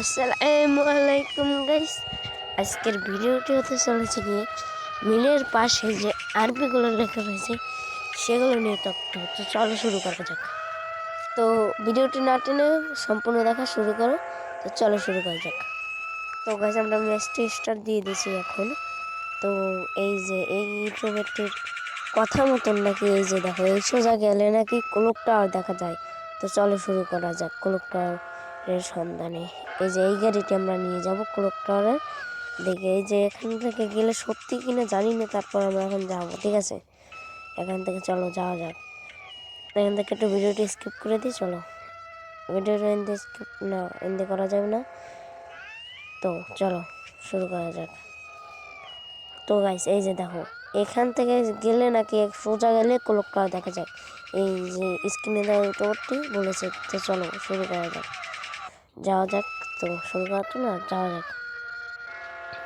আসসালামু আলাইকুম গাইস আজকের ভিডিওটি হতে চলেছে গিয়ে মিলের পাশে যে আরবিগুলো লেখা রয়েছে, সেগুলো নিয়ে তথ্য। তো চলো শুরু করা যাক। তো ভিডিওটি না টেনে সম্পূর্ণ দেখা শুরু করো। তো চলো শুরু করা যাক। তো গাইস আমরা ম্যাচটি স্টার্ট দিয়ে দিয়েছি এখন। তো এই যে, এই ইউটিউবেরটির কথা মতন নাকি এই যে দেখো, এই সোজা গেলে নাকি ক্লোক টাওয়ার দেখা যায়। তো চলো শুরু করা যাক ক্লোক টাওয়ারের সন্ধানে। এই যে এই গাড়িটি আমরা নিয়ে যাব ক্লোক টাওয়ারের দেখে এই যে এখান থেকে গেলে সত্যি কিনা জানি না, তারপর আমরা এখন যাব, ঠিক আছে? এখান থেকে চলো, যাওয়া যাক। এখান থেকে একটু ভিডিওটি স্কিপ করে দিই, চলো। ভিডিওটা এনতে স্কিপ না এনতে করা যাবে না। তো, চলো, শুরু করা যাক। তো গাইস এই যে দেখো, এখান থেকে গেলে নাকি এক সোজা গেলে ক্লোকটা দেখা যায় এই যে স্ক্রিনে দেওয়া ইউটিউবটি বলেছে, তো চলো, শুরু করা যাক। যাওয়া যাক, তো শুরু করা তো না, যাওয়া যাক।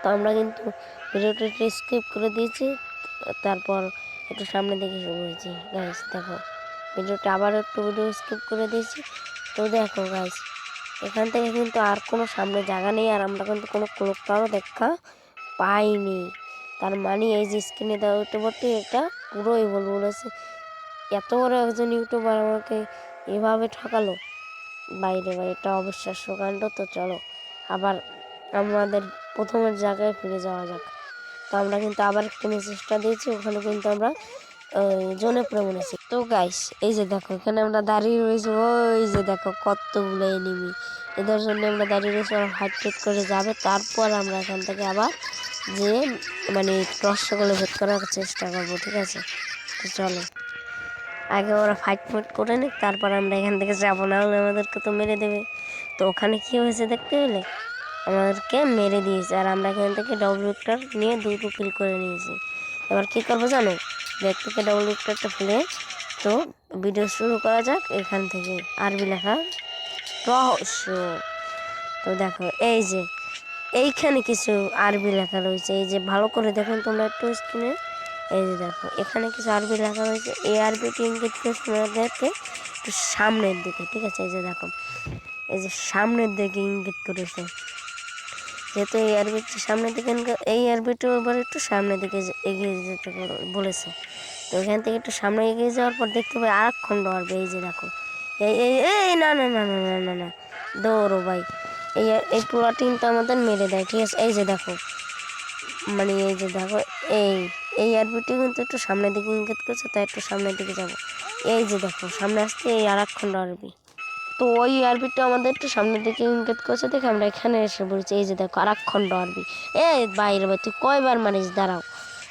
তো আমরা কিন্তু ভিডিওটি স্কিপ করে দিয়েছি, তারপর একটু সামনে দিকে শুরু করেছি গাইস দেখো, ভিডিওটা আবার একটু ভিডিও স্কিপ করে দিয়েছি। তো দেখো গাইস এখান থেকে কিন্তু আর কোনো সামনে জায়গা নেই, আর আমরা কিন্তু কোনো ক্লোকটাও দেখা পাইনি। তার মানে এই যে স্ক্রিনে দেওয়া ইউটিউবারটি, এটা পুরোই ভুল বলেছে এত বড় একজন ইউটিউবার আমাকে এভাবে ঠকালো। বাইরে এটা অবিশ্বাস্য। কাণ্ড তো চলো, আবার আমাদের প্রথমের জায়গায় ফিরে যাওয়া যাক। তো আমরা কিন্তু আবার একটু মেসেজটা দিয়েছি, ওখানে কিন্তু আমরা জোনে পড়ে মনেছি তো গাইস এই যে দেখো, এখানে আমরা দাঁড়িয়ে রয়েছি, ওই যে দেখো, কতগুলো এনিমি এদের জন্য আমরা দাঁড়িয়ে রয়েছি, ওরা ফাইট ফেট করে যাবে। তারপর আমরা এখান থেকে আবার যে মানে রসগোল্লা ভেদ করার চেষ্টা করব, ঠিক আছে? তো চলো। আগে ওরা ফাইট ফাইট করে নিক, তারপর আমরা এখান থেকে যাব, না হলে আমাদেরকে তো মেরে দেবে। তো ওখানে কী হয়েছে দেখতে পেলে আমাদেরকে মেরে দিয়েছে, আর আমরা এখান থেকে ডবল উইকটার নিয়ে দুটো কিল করে নিয়েছি। এবার কী করব জানো? ব্যাগ থেকে ডবল উইকটারটা ফেলে তো ভিডিও শুরু করা যাক এখান থেকে। আরবি লেখা, রহস্য। তো দেখো, এই যে, এইখানে কিছু আরবি লেখা রয়েছে। এই যে ভালো করে দেখুন তোমরা একটু স্ক্রিনে এই যে দেখো, এখানে কিছু আরবি লেখা রয়েছে। এই আরবিটি ইঙ্গিত করে তোমাদেরকে একটু সামনের দিকে, ঠিক আছে? এই যে দেখো, এই যে সামনের দিকে ইঙ্গিত করেছে। যেহেতু এই আরবিটি সামনের দিকে এই আরবিটি এবার একটু সামনের দিকে এগিয়ে যেতে বলেছে। তো এখান থেকে একটু সামনে এগিয়ে যাওয়ার পর দেখতে পাই আর খণ্ড আরবি। এই যে দেখো, এই এই এই, না না না না না না না, দৌড়ো ভাই। এই এই পুরো টিমটা আমাদের মেরে দেয়, ঠিক আছে? এই যে দেখো মানে এই যে দেখো, এই এই আরবিটি কিন্তু একটু সামনের দিকে ইঙ্গিত করছে, তাই একটু সামনের দিকে যাব। এই যে দেখো, সামনে আসছে এই আর খণ্ড আরবি। তো ওই আরবিটা আমাদের একটু সামনের দিকে ইঙ্গিত করছে, দেখে আমরা এখানে এসে বলছি, এই যে দেখো আর খণ্ড আরবি। এই বাইরে ভাই, তুই কয়বার মারিস? দাঁড়াও।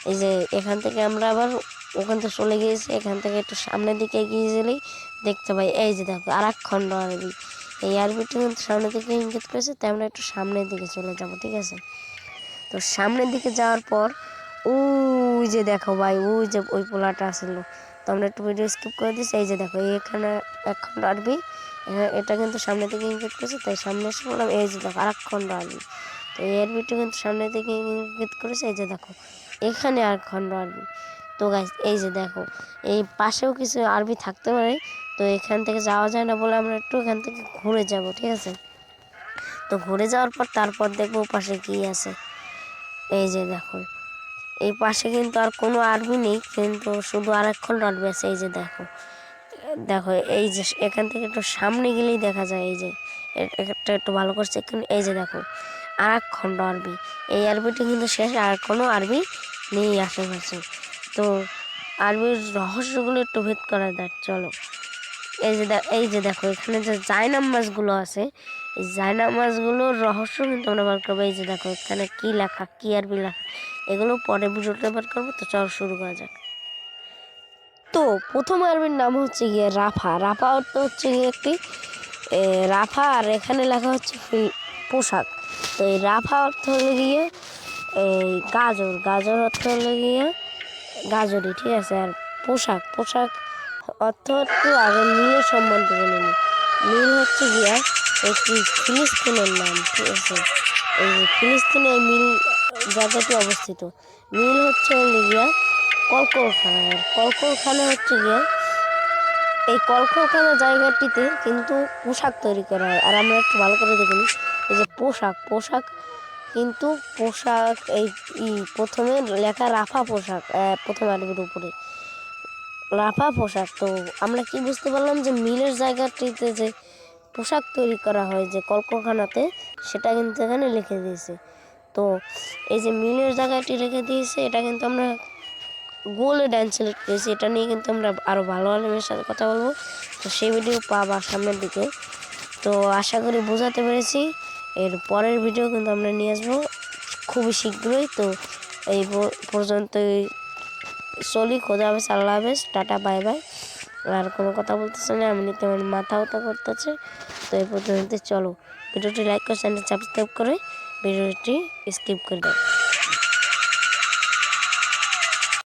এই যে এখান থেকে আমরা আবার ওখান থেকে চলে গিয়েছি, এখান থেকে একটু সামনের দিকে এগিয়ে গেলেই দেখতে পাই, এই যে দেখো আর খণ্ড আরবি। এই আরবিটা কিন্তু সামনের দিকে ইঙ্গিত করেছে, তাই আমরা একটু সামনের দিকে চলে যাব, ঠিক আছে? তো সামনের দিকে যাওয়ার পর ওই যে দেখো ভাই, ওই যে ওই পোলাটা আসলো। তো আমরা একটু ভিডিও স্কিপ করে দিচ্ছি। এই যে দেখো, এখানে খণ্ড আরবি এটা কিন্তু সামনে থেকে ইঙ্গিত করেছে, তাই সামনে এসে বললাম, এই যে দেখো আর এক খণ্ড আরবি। তো এই আরবিটা কিন্তু সামনে থেকে ইঙ্গিত করেছে, এই যে দেখো, এখানে আর খণ্ড আরবি। তো গাছ এই যে দেখো, এই পাশেও কিছু আরবি থাকতে পারে, তো এখান থেকে যাওয়া যায় না বলে আমরা একটু এখান থেকে ঘুরে যাব, ঠিক আছে? তো ঘুরে যাওয়ার পর তারপর দেখব পাশে কি আছে। এই যে দেখো এই পাশে কিন্তু আর কোনো আর্মি নেই, কিন্তু শুধু আরেকক্ষণ আরবি আছে এই যে দেখো। দেখো, এই যে এখান থেকে একটু সামনে গেলেই দেখা যায়, এই যে একটা একটু ভালো করছে, কিন্তু এই যে দেখো আর এক খণ্ড আরবি। এই আরবিটি কিন্তু শেষ, আর কোনো আরবি নেই আশেপাশে। তো আরবির রহস্যগুলো একটু ভেদ করা যাক, চলো। এই যে এই যে দেখো, এখানে যে জায়নাম মাছগুলো আছে, এই জায়নাম মাছগুলোর রহস্য কিন্তু আমরা বার করব। এই যে দেখো, এখানে কী লেখা, কী আরবি লেখা। এগুলো পরে ভিডিওটা বার করব, তো চল শুরু করা যাক। তো প্রথম আর্মির নাম হচ্ছে গিয়ে রাফা। রাফা অর্থ হচ্ছে গিয়ে একটি রাফা, আর এখানে লেখা হচ্ছে পোশাক। তো এই রাফা অর্থ হলে গিয়ে, এই গাজর। গাজর অর্থ হলে গিয়ে গাজরই, ঠিক আছে? আর পোশাক পোশাক অর্থ একটু আগে নীলের সম্বন্ধে জেনে নিই নীল হচ্ছে গিয়া একটি ফিলিস্তিনের নাম, ঠিক আছে? এই ফিলিস্তিনে মিল জায়গাটি অবস্থিত। মিল হচ্ছে গিয়া কলকরখানা কলকরখানা হচ্ছে গিয়া এই কলকরখানা জায়গাটিতে কিন্তু পোশাক তৈরি করা হয়। আর আমরা একটু ভালো করে দেখে নিই। এই যে পোশাক পোশাক কিন্তু পোশাক এই প্রথমে লেখা রাফা পোশাক প্রথম আরবির উপরে। রাফা পোশাক। তো আমরা কি বুঝতে পারলাম যে মিলের জায়গাটিতে যে পোশাক তৈরি করা হয় যে কলকারখানাতে, সেটা কিন্তু এখানে লিখে দিয়েছে। তো এই যে মিলের জায়গাটি রেখে দিয়েছে, এটা কিন্তু আমরা গোলে ডান্স সিলেক্ট করেছি। এটা নিয়ে কিন্তু আমরা আরও ভালো আলমের সাথে কথা বলব। তো সেই ভিডিও পাবা সামনের দিকে। তো আশা করি বোঝাতে পেরেছি। এর পরের ভিডিও কিন্তু আমরা নিয়ে আসব খুবই শীঘ্রই। তো এই পর্যন্তই চলি। খোঁজা হাফেজ, আল্লাহ হাফেজ। Tata, bye bye. আর কোনো কথা বলতেছে না আমি নিতে মাথা ব্যথা করতেছে। তো এই পর্যন্ত চলো। ভিডিওটি লাইক করে চ্যানেল সাবস্ক্রাইব করে ভিডিওটি স্কিপ করে দাও